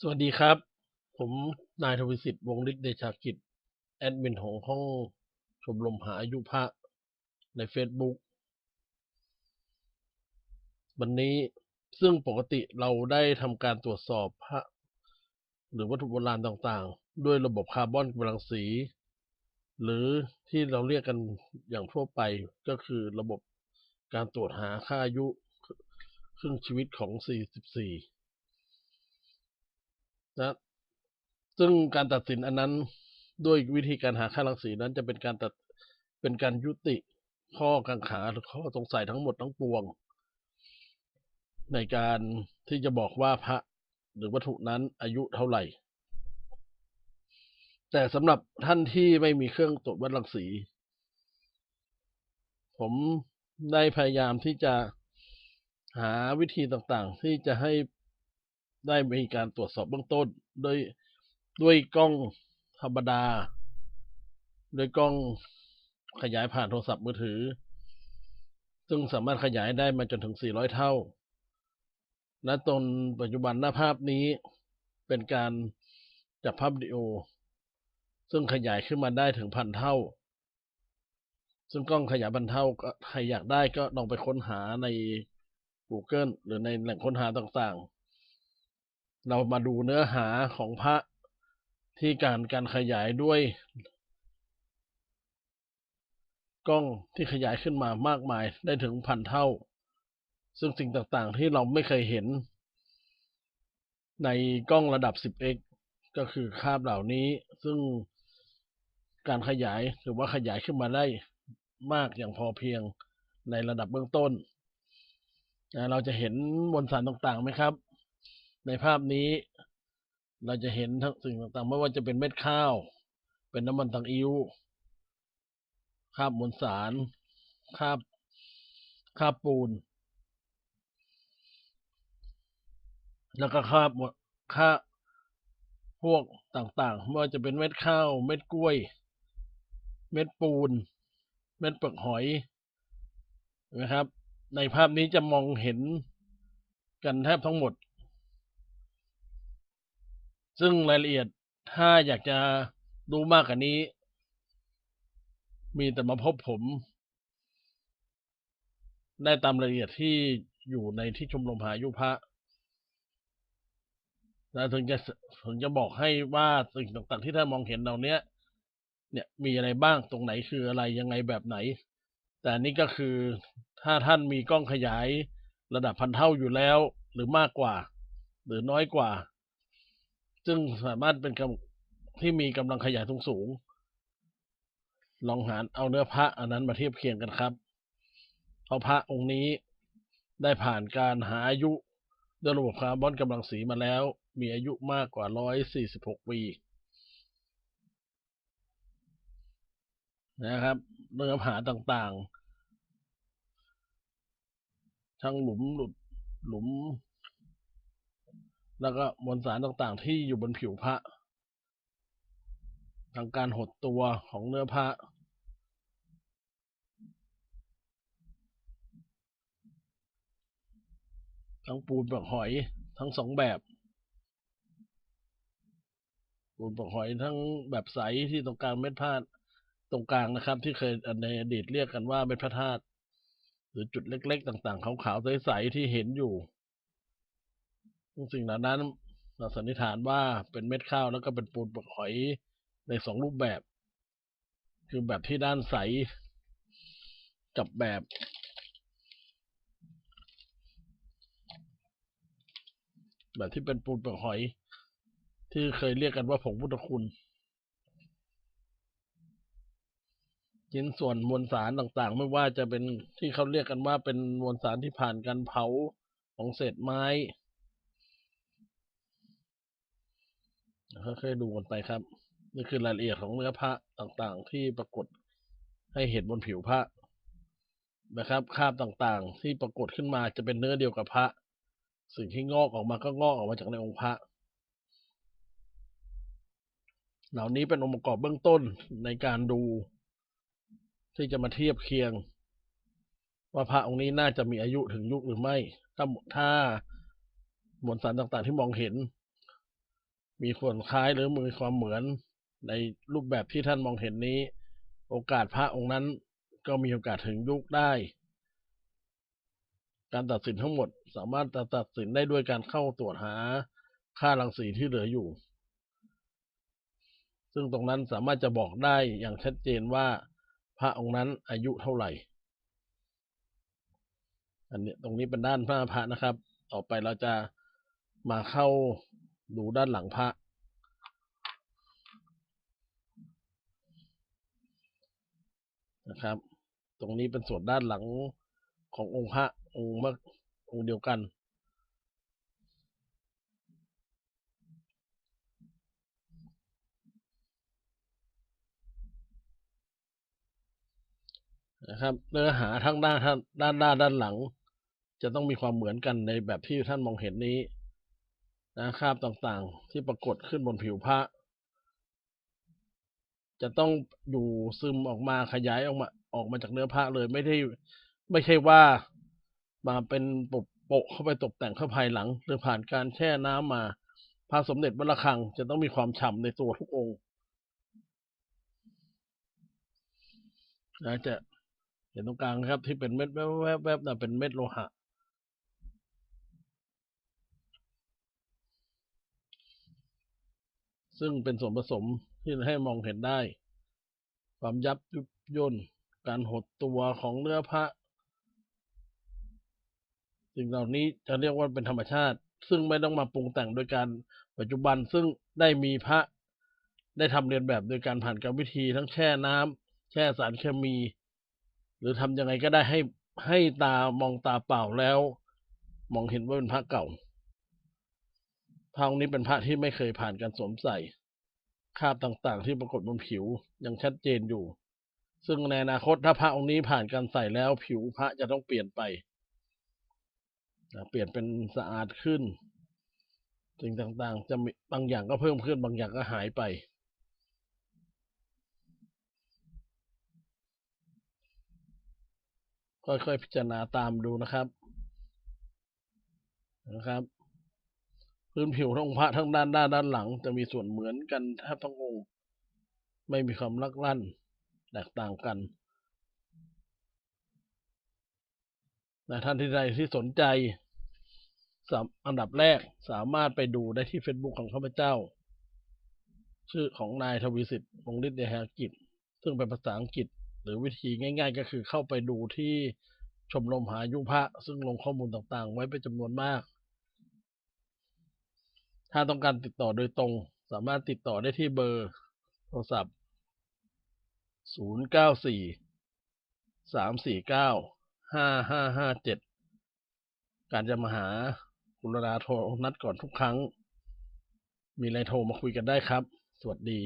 สวัสดีครับ ผมนายทวิสิทธิ์วงฤทธิ์เดชากิจ แอดมินของห้องชมรมหาอายุพระใน Facebook วันนี้ซึ่งปกติเราได้ทำการตรวจสอบพระหรือวัตถุโบราณต่างๆ ด้วยระบบคาร์บอนกำลังสี หรือที่เราเรียกกันอย่างทั่วไปก็คือระบบการตรวจหาค่าอายุครึ่งชีวิตของ 44 นะซึ่งการตัดสินอันนั้นด้วยวิธีการหาค่ารังสีนั้นจะเป็นการตัดเป็นการยุติข้อกังขาหรือข้อสงสัยทั้งหมดทั้งปวง ในการที่จะบอกว่าพระหรือวัตถุนั้นอายุเท่าไหร่ แต่สำหรับท่านที่ไม่มีเครื่องตรวจวัดรังสี ผมได้พยายามที่จะหาวิธีต่างๆ ที่จะให้ ได้มีการตรวจสอบเบื้องต้นโดยด้วยกล้องธรรมดา โดยกล้องขยายผ่านโทรศัพท์มือถือ ซึ่งสามารถขยายได้มาจนถึง 400 เท่า และตนปัจจุบันหน้าภาพนี้เป็นการจับภาพวิดีโอ ซึ่งขยายขึ้นมาได้ถึงพันเท่า ซึ่งกล้องขยายพันเท่าก็ใครอยากได้ก็ลองไปค้นหาใน Google หรือในแหล่งค้นหาต่างๆ เรามาดูเนื้อหาของพระที่การการขยายด้วย กล้องที่ขยายขึ้นมามากมายได้ถึงพันเท่า ซึ่งสิ่งต่างๆที่เราไม่เคยเห็น ในกล้องระดับ 10x ก็คือคาบเหล่านี้ ซึ่งการขยายหรือว่าขยายขึ้นมาได้มากอย่างพอเพียงในระดับเบื้องต้น เราจะเห็นมวลสารต่างๆไหมครับ ในภาพนี้เราจะเห็นทั้งสิ่งต่างๆ ไม่ว่าจะเป็นเม็ดข้าว เป็นน้ำมันตังอิ้วคาบมวลสารคาบคาบปูน แล้วก็คาบคาพวกต่างๆ ไม่ว่าจะเป็นเม็ดข้าว เม็ดกล้วย เม็ดปูน เม็ดเปลือกหอยนะครับ ในภาพนี้จะมองเห็นกันแทบทั้งหมด ซึ่งรายละเอียดถ้าอยากจะดูมากกว่านี้ มีแต่มาพบผม ได้ตามรายละเอียดที่อยู่ในที่ชมรมหายุพระแล้วถึงจะถึงจะบอกให้ว่าสิ่งต่างๆที่ท่านมองเห็นเหล่านี้เนี่ยมีอะไรบ้างตรงไหนคืออะไรยังไงแบบไหน แต่นี่ก็คือถ้าท่านมีกล้องขยายระดับพันเท่าอยู่แล้ว หรือมากกว่า หรือน้อยกว่า ซึ่งสามารถเป็นกำที่มีกำลังขยายสูงสูง ลองหารเอาเนื้อพระอันนั้นมาเทียบเคียงกันครับ เพราะพระองค์นี้ได้ผ่านการหาอายุด้วยระบบคาร์บอนกำลังสีมาแล้ว มีอายุมากกว่า 146 ปีนะครับเนื้อหาต่างๆ ทั้งหลุมหลุดหลุม แล้วก็มวลสารต่างๆ ที่อยู่บนผิวพระทางการหดตัวของเนื้อพระทั้งปูนเปลือกหอยทั้งสองแบบ ปูนเปลือกหอยทั้งแบบใสที่ตรงกลางเม็ดพาดตรงกลางนะครับ ที่เคยในอดีตเรียกกันว่าเม็ดพระธาตุหรือจุดเล็ก ๆ ต่าง ๆ ขาวๆใสๆที่เห็นอยู่ สิ่งเหล่านั้นเราสันนิษฐานว่าเป็นเม็ดข้าวแล้วก็เป็นปูนเปลือกหอยในสองรูปแบบ คือแบบที่ด้านใส กับแบบแบบที่เป็นปูนเปลือกหอย ที่เคยเรียกกันว่าผงพุทธคุณชิ้นส่วนมวลสารต่างๆ ไม่ว่าจะเป็นที่เขาเรียกกันว่าเป็นมวลสารที่ผ่านการเผาของเศษไม้ ค่อยๆดูกันไปครับ นี่คือรายละเอียดของเนื้อพระต่างๆ ที่ปรากฏให้เห็นบนผิวพระนะครับคราบต่างๆ ที่ปรากฏขึ้นมาจะเป็นเนื้อเดียวกับพระ สิ่งที่งอกออกมาก็งอกออกมาจากในองค์พระ เหล่านี้เป็นองค์ประกอบเบื้องต้นในการดู ที่จะมาเทียบเคียง ว่าพระองค์นี้น่าจะมีอายุถึงยุคหรือไม่ ถ้าถ้ามวลสารต่างๆ ที่มองเห็น มีส่วนคล้ายหรือมีความเหมือนในรูปแบบที่ท่านมองเห็นนี้ โอกาสพระองค์นั้นก็มีโอกาสถึงยุคได้ การตัดสินทั้งหมดสามารถจะตัดสินได้ด้วยการเข้าตรวจหาค่ารังสีที่เหลืออยู่ ซึ่งตรงนั้นสามารถจะบอกได้อย่างชัดเจนว่าพระองค์นั้นอายุเท่าไหร่ อันนี้ตรงนี้เป็นด้านพระพระนะครับ ต่อไปเราจะมาเข้า ดูด้านหลังพระนะครับ ตรงนี้เป็นส่วนด้านหลังขององค์พระองค์เมื่องค์เดียวกัน นะครับ เนื้อหาทั้งด้านด้านหน้าด้านหลัง จะต้องมีความเหมือนกันในแบบที่ท่านมองเห็นนี้ นะครับต่างๆ ที่ปรากฏขึ้นบนผิวพระจะต้องอยู่ซึมออกมาขยายออกมา ออกมาจากเนื้อพระเลยไม่ได้ไม่ใช่ว่ามาเป็นปกโปะเข้าไปตกแต่งเข้าภายหลัง หรือผ่านการแช่น้ำมาพระสมเด็จวัดระฆัง จะต้องมีความฉ่ำในตัวทุกองค์นะจะเห็นตรงกลางครับที่เป็นเม็ดแวบๆแวบๆนะเป็นเม็ดโลหะ ซึ่งเป็นส่วนผสมที่ให้มองเห็นได้ ความยับยุบย่นการหดตัวของเนื้อพระสิ่งเหล่านี้จะเรียกว่าเป็นธรรมชาติ ซึ่งไม่ต้องมาปรุงแต่งโดยการปัจจุบันซึ่งได้มีพระได้ทำเรียนแบบโดยการผ่านกรรมวิธีทั้งแช่น้ำแช่สารเคมี หรือทำยังไงก็ได้ให้ให้ตามองตาเปล่าแล้ว มองเห็นว่าเป็นพระเก่า พระองค์นี้เป็นพระที่ไม่เคยผ่านการสวมใส่คราบต่างๆ ที่ปรากฏบนผิวยังชัดเจนอยู่ ซึ่งในอนาคตถ้าพระองค์นี้ผ่านการใส่แล้วผิวพระจะต้องเปลี่ยนไปเปลี่ยนเป็นสะอาดขึ้นสิ่งต่างๆ จะบางอย่างก็เพิ่มขึ้นบางอย่างก็หายไป ค่อยๆพิจารณาตามดูนะครับนะครับ พื้นผิวทั้งองพระทั้งด้านหน้าด้านหลัง จะมีส่วนเหมือนกันแทบทั้งองค์ ไม่มีความลักลั่น แตกต่างกันนะท่านที่ใดที่สนใจอันดับแรกสามารถไปดูได้ที่ Facebook ของข้าพเจ้า ชื่อของนายทวีสิทธิ์วงฤทธิ์เดชกิจ ซึ่งเป็นภาษาอังกฤษ หรือวิธีง่าย ๆ ก็คือเข้าไปดูที่ชมรมหายุพระซึ่งลงข้อมูลต่างๆ ไว้เป็นจำนวนมาก ถ้าต้องการติดต่อโดยตรง สามารถติดต่อได้ที่เบอร์ โทรศัพท์ 094 349 5557 การจะมาหาคุณราโทรนัดก่อนทุกครั้ง มีอะไรโทรมาคุยกันได้ครับ สวัสดี